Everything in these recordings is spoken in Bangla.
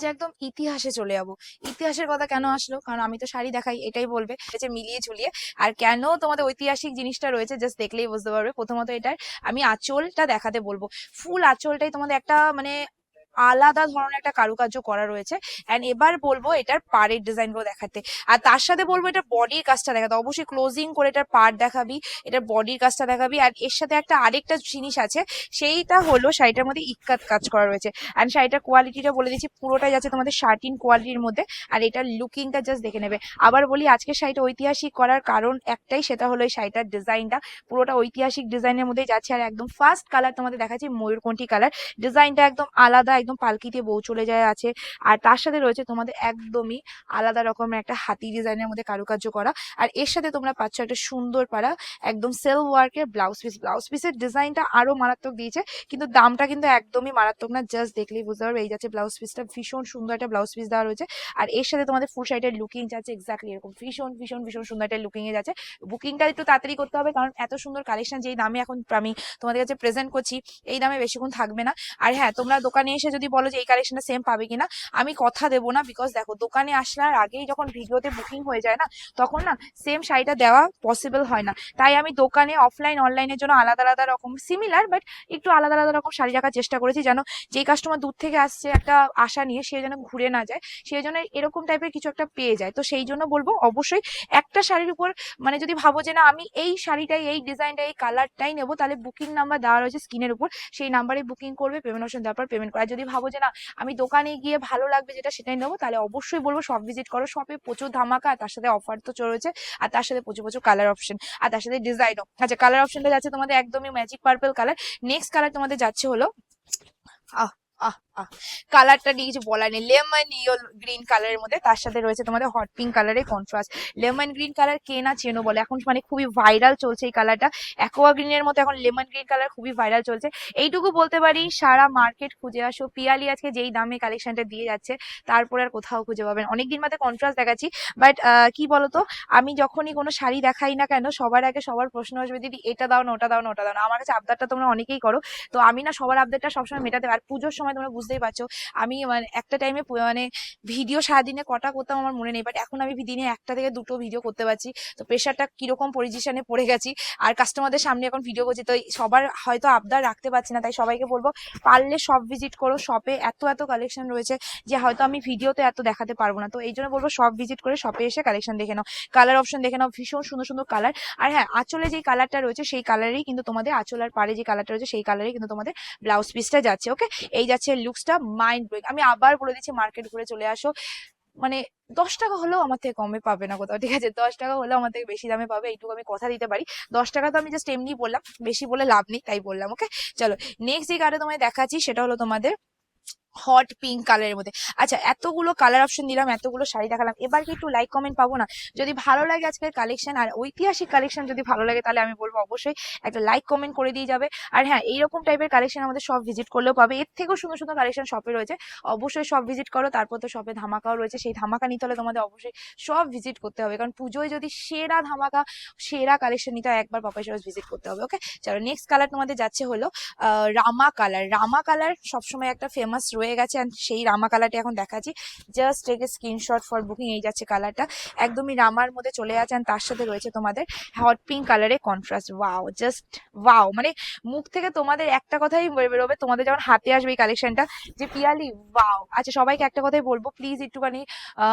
যে একদম ইতিহাসে চলে যাব। ইতিহাসের কথা কেন আসলো? কারণ আমি তো শাড়ি দেখাই, এটাই বলবে। যে মিলিয়ে ঝুলিয়ে। আর কেন তোমাদের ঐতিহাসিক জিনিসটা রয়েছে? জাস্ট দেখলেই বুঝতে পারবে। প্রথমত এটার আমি আঁচলটা দেখাতে বলব। ফুল আঁচলটাই তোমাদের একটা মানে আলাদা ধরনের একটা কারুকার্য করা রয়েছে। এন্ড এবার বলব এটার পাড়ের ডিজাইনগুলো দেখাতে। আর তার সাথে বলব এটা বডির কাজটা দেখাতে। অবশ্যই ক্লোজিং করে এটার পার্ট দেখাবি, এটার বডির কাজটা দেখাবি। আর এর সাথে একটা আরেকটা জিনিস আছে, সেইটা হলো শাড়িটার মধ্যে ইক্কাত কাজ করা রয়েছে। অ্যান্ড শাড়িটার কোয়ালিটিটা বলে দিচ্ছি, পুরোটাই যাচ্ছে তোমাদের শার্টিন কোয়ালিটির মধ্যে। আর এটার লুকিংটা জাস্ট দেখে নেবে। আবার বলি আজকে শাড়িটা ঐতিহাসিক করার কারণ একটাই, সেটা হলো এই শাড়িটার ডিজাইনটা পুরোটা ঐতিহাসিক ডিজাইনের মধ্যেই যাচ্ছে। আর একদম ফার্স্ট কালার তোমাদের দেখাচ্ছি, ময়ূরকণ্ঠী কালার ডিজাইনটা একদম আলাদা একদম পালকিতে বউ চলে যায় আছে। আর তার সাথে রয়েছে তোমাদের একদমই আলাদা রকমের একটা হাতি ডিজাইনের মধ্যে কারুকার্য করা। আর এর সাথে তোমরা পাচ্ছ একটা সুন্দর পাড়া একদম সেল ওয়ার্কের ব্লাউজ পিস ব্লাউজ পিসের ডিজাইনটা আরও মারাত্মক দিয়েছে, কিন্তু দামটা কিন্তু একদমই মারাত্মক না। জাস্ট দেখলেই বুঝতে পারবে, এই যাচ্ছে ব্লাউজ পিসটা ভীষণ সুন্দর একটা ব্লাউজ পিস দেওয়া রয়েছে। আর এর সাথে তোমাদের ফুল শাড়িটার লুকিং যাচ্ছে এক্স্যাক্টলি এরকম। ভীষণ ভীষণ ভীষণ সুন্দর একটা লুকিং এ যাচ্ছে। বুকিংটা একটু তাড়াতাড়ি করতে হবে, কারণ এত সুন্দর কালেকশন যেই দামে এখন আমি তোমাদের কাছে প্রেজেন্ট করছি, এই দামে বেশিক্ষণ থাকবে না। আর হ্যাঁ তোমরা দোকানে এসে যদি বলো যে এই কালেকশনটা সেম পাবে কিনা, আমি কথা দেবো না বিকজ দেখো দোকানে আসার আগেই যখন ভিডিওতে বুকিং হয়ে যায় না, তখন না সেম শাড়িটা দেওয়া পসিবল হয় না। তাই আমি দোকানে অফলাইন অনলাইনের জন্য আলাদা আলাদা রকম সিমিলার বাট একটু আলাদা আলাদা রকম শাড়ি রাখার চেষ্টা করেছি যেন যেই কাস্টমার দূর থেকে আসছে একটা আশা নিয়ে সে যেন ঘুরে না যায় সেই জন্য এরকম টাইপের কিছু একটা পেয়ে যায়। তো সেই জন্য বলব অবশ্যই একটা শাড়ির উপর মানে যদি ভাবো যে না আমি এই শাড়িটাই, এই ডিজাইনটা এই কালারটাই নেব, তাহলে বুকিং নাম্বার দেওয়া রয়েছে স্ক্রিনের উপর। সেই নাম্বারে বুকিং করবে পেমেন্ট অপশন দেওয়ার পর পেমেন্ট করা। যদি ভাবো যে না, আমি দোকানে গিয়ে ভালো লাগবে যেটা সেটাই নেব, তাহলে অবশ্যই বলব শপ ভিজিট করো। শপে প্রচুর ধামাকা, আর তার সাথে অফার তো চলেছে, আর তার সাথে প্রচুর প্রচুর কালার অপশন আর তার সাথে ডিজাইনও আচ্ছা কালার অপশনটা যাচ্ছে তোমাদের একদমই magic purple colour next colour তোমাদের যাচ্ছে হলো, আহ আহ কালারটা নিয়ে কিছু বলার নেই। লেমন ইয়েলো গ্রিন কালারের মধ্যে, তার সাথে রয়েছে তোমাদের হট পিঙ্ক কালারের কন্ট্রাস্ট লেমন গ্রিন কালার কে না চেনো বলে? এখন মানে খুবই ভাইরাল চলছে এই কালারটা অ্যাকোয়া গ্রিনের মতো এখন লেমন গ্রিন কালার খুবই ভাইরাল চলছে। এইটুকু বলতে পারি, সারা মার্কেট খুঁজে আসো। পিয়ালি আজকে যেই দামে কালেকশনটা দিয়ে যাচ্ছে, তারপরে আর কোথাও খুঁজে পাবেন। অনেকদিন বাদে কন্ট্রাস্ট দেখাচ্ছি। বাট কি বলতো? আমি যখনই কোনো শাড়ি দেখাই না কেন, সবার আগে সবার প্রশ্ন আসবে, দিদি, এটা দাও না, ওটা দাও না, ওটা দাও না। আমার কাছে আবদারটা তোমরা অনেকেই করো। তো আমি না সবার আবদারটা সবসময় মেটাতে আর পুজোর সময় তোমরা বুঝতেই পারছ। আমি মানে একটা টাইমে মানে ভিডিও সারাদিনে কটা করতাম আমার মনে নেই বাট এখন আমি দিনে একটা থেকে দুটো ভিডিও করতে পারছি। তো প্রেশারটা কীরকম পজিশনে পড়ে গেছি। আর কাস্টমারদের সামনে এখন ভিডিও করছি, তো সবার হয়তো আবদার রাখতে পারছি না, তাই সবাইকে বলব, পারলে সব ভিজিট করো শপে এত এত কালেকশন রয়েছে যে হয়তো আমি ভিডিওতে এত দেখাতে পারব না। তো এই জন্য বলব সব ভিজিট করে শপে এসে কালেকশন দেখে নাও। কালার অপশন দেখে নাও, ভীষণ সুন্দর সুন্দর কালার আর হ্যাঁ আঁচলে যে কালারটা রয়েছে, সেই কালারেই কিন্তু তোমাদের আঁচল আর পাড়ে যে কালারটা রয়েছে, সেই কালারেই কিন্তু তোমাদের ব্লাউজ পিসটা যাচ্ছে ওকে এই যাচ্ছে লুকসটা মাইন্ড ব্রেক আমি আবার বলে দিচ্ছি মার্কেট ঘুরে চলে আসো। মানে দশ টাকা হলেও আমার থেকে কমে পাবে না কোথাও, ঠিক আছে? দশ টাকা হলেও আমার থেকে বেশি দামে পাবে, এইটুকু আমি কথা দিতে পারি। দশ টাকা তো আমি জাস্ট এমনি বললাম, বেশি বলে লাভ নেই, তাই বললাম ওকে চলো নেক্সট যে কার্ডে তোমায় দেখাচ্ছি, সেটা হলো তোমাদের হট পিঙ্ক কালারের মধ্যে। আচ্ছা এতগুলো কালার অপশন দিলাম, এতগুলো শাড়ি দেখালাম। এবার কি একটু লাইক কমেন্ট পাবো না। যদি ভালো লাগে আজকের কালেকশন আর ঐতিহাসিক কালেকশন যদি ভালো লাগে, তাহলে আমি বলব অবশ্যই একটা লাইক কমেন্ট করে দিয়ে যাবে। আর হ্যাঁ এইরকম টাইপের কালেকশন আমাদের সব ভিজিট করলেও পাবে। এর থেকেও সুন্দর সুন্দর কালেকশন শপে রয়েছে। অবশ্যই সব ভিজিট করো, তারপর তো শপে ধামাকাও রয়েছে। সেই ধামাকা নিতে হলে তোমাদের অবশ্যই সব ভিজিট করতে হবে। কারণ পুজোয় যদি সেরা ধামাকা, সেরা কালেকশন নিতে হয়, একবার পাপাই সরস ভিজিট করতে হবে ওকে চলো নেক্সট কালার তোমাদের যাচ্ছে হলো রামা কালার রামা কালার সবসময় একটা ফেমাস রয়ে গেছে and সেই রামা কালারটা এখন দেখাচ্ছি। Just take a screenshot for booking এই যাচ্ছে কালারটা একদমই রামার মধ্যে চলে যাচ্ছে and তার সাথে রয়েছে তোমাদের হট পিঙ্ক কালারে কন্ট্রাস্ট ওয়াও জাস্ট ওয়াও মানে মুখ থেকে তোমাদের একটা কথাই বের- বেরোবে, তোমাদের যখন হাতে আসবে এই কালেকশনটা যে পিয়ালি ওয়াও আচ্ছা সবাইকে একটা কথাই বলব প্লিজ একটুখানি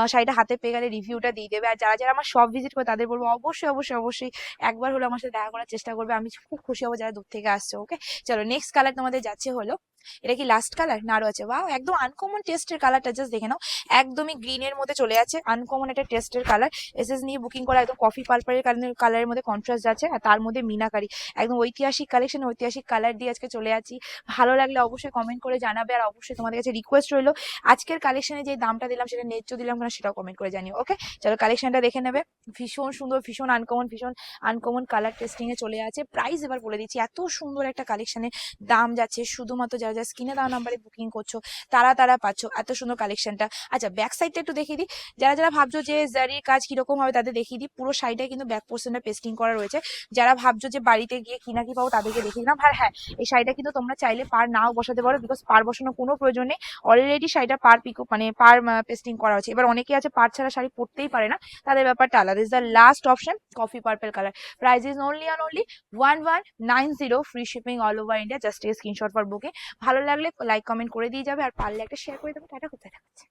শাড়িটা হাতে পেয়ে গেলে রিভিউটা দিয়ে দেবে। আর যারা যারা আমার সব ভিজিট করে, তাদের বলব অবশ্যই অবশ্যই অবশ্যই একবার হলো আমার সাথে দেখা করার চেষ্টা করবে। আমি খুব খুশি হব যারা দূর থেকে আসছে ওকে চলো নেক্সট কালার তোমাদের যাচ্ছে হলো এটা কি লাস্ট কালার নাড়ু আছে। ওয়াও একদম আনকমন টেস্টের কালারটা জাস্ট দেখে নাও। একদমই গ্রিনের মধ্যে চলে যাচ্ছে আনকমন একটা টেস্টের কালার এস এস নিয়ে বুকিং করা একদম কফি পালপারের কালারের মধ্যে কন্ট্রাস্ট যাচ্ছে, আর তার মধ্যে মিনাকারি। একদম ঐতিহাসিক কালেকশন ঐতিহাসিক কালার দিয়ে আজকে চলে যাচ্ছি ভালো লাগলে অবশ্যই কমেন্ট করে জানাবে, আর অবশ্যই তোমাদের কাছে রিকোয়েস্ট রইল। আজকের কালেকশনে যে দামটা দিলাম, সেটা ন্যায্য দিলাম কিনা সেটাও কমেন্ট করে জানিও ওকে চলো কালেকশনটা দেখে নেবে। ভীষণ সুন্দর, ভীষণ আনকমন ভীষণ আনকমন কালার টেস্টিং এ চলে আছে। প্রাইস এবার বলে দিচ্ছি, এত সুন্দর একটা কালেকশনের দাম যাচ্ছে। শুধুমাত্র যারা যা স্ক্রিনে দেওয়া নাম্বারে বুকিং করছ, তারা তারা পাচ্ছ, এত সুন্দর কালেকশনটা আচ্ছা ব্যাক সাইডটা একটু দেখিয়ে দিই। যারা যারা ভাবছ যে জারির কাজ কীরকম হবে তাদের দেখিয়ে দিই। পুরো সাইডে কিন্তু ব্যাক পোর্শনটা পেস্টিং করা রয়েছে। যারা ভাবছ যে বাড়িতে গিয়ে কিনা কি পাবো তাদেরকে দেখিয়ে দিলাম। আর হ্যাঁ এই শাড়িটা কিন্তু তোমরা চাইলে পার নাও বসাতে পারো বিকজ পার বসানোর কোনো প্রয়োজন নেই। অলরেডি শাড়িটা পার পিকো মানে পার পেস্টিং করা হচ্ছে এবার অনেকে আছে পার ছাড়া শাড়ি পরতেই পারে না। তাদের ব্যাপারটা আলাদা। Is the last option coffee purple colour price is only and only one one nine zero free shipping all over India just a screenshot for booking ভালো লাগলে লাইক কমেন্ট করে দিয়ে যাবে আর পারলে একটা শেয়ার করে দেবে। টাটা, কোথায় থাকছে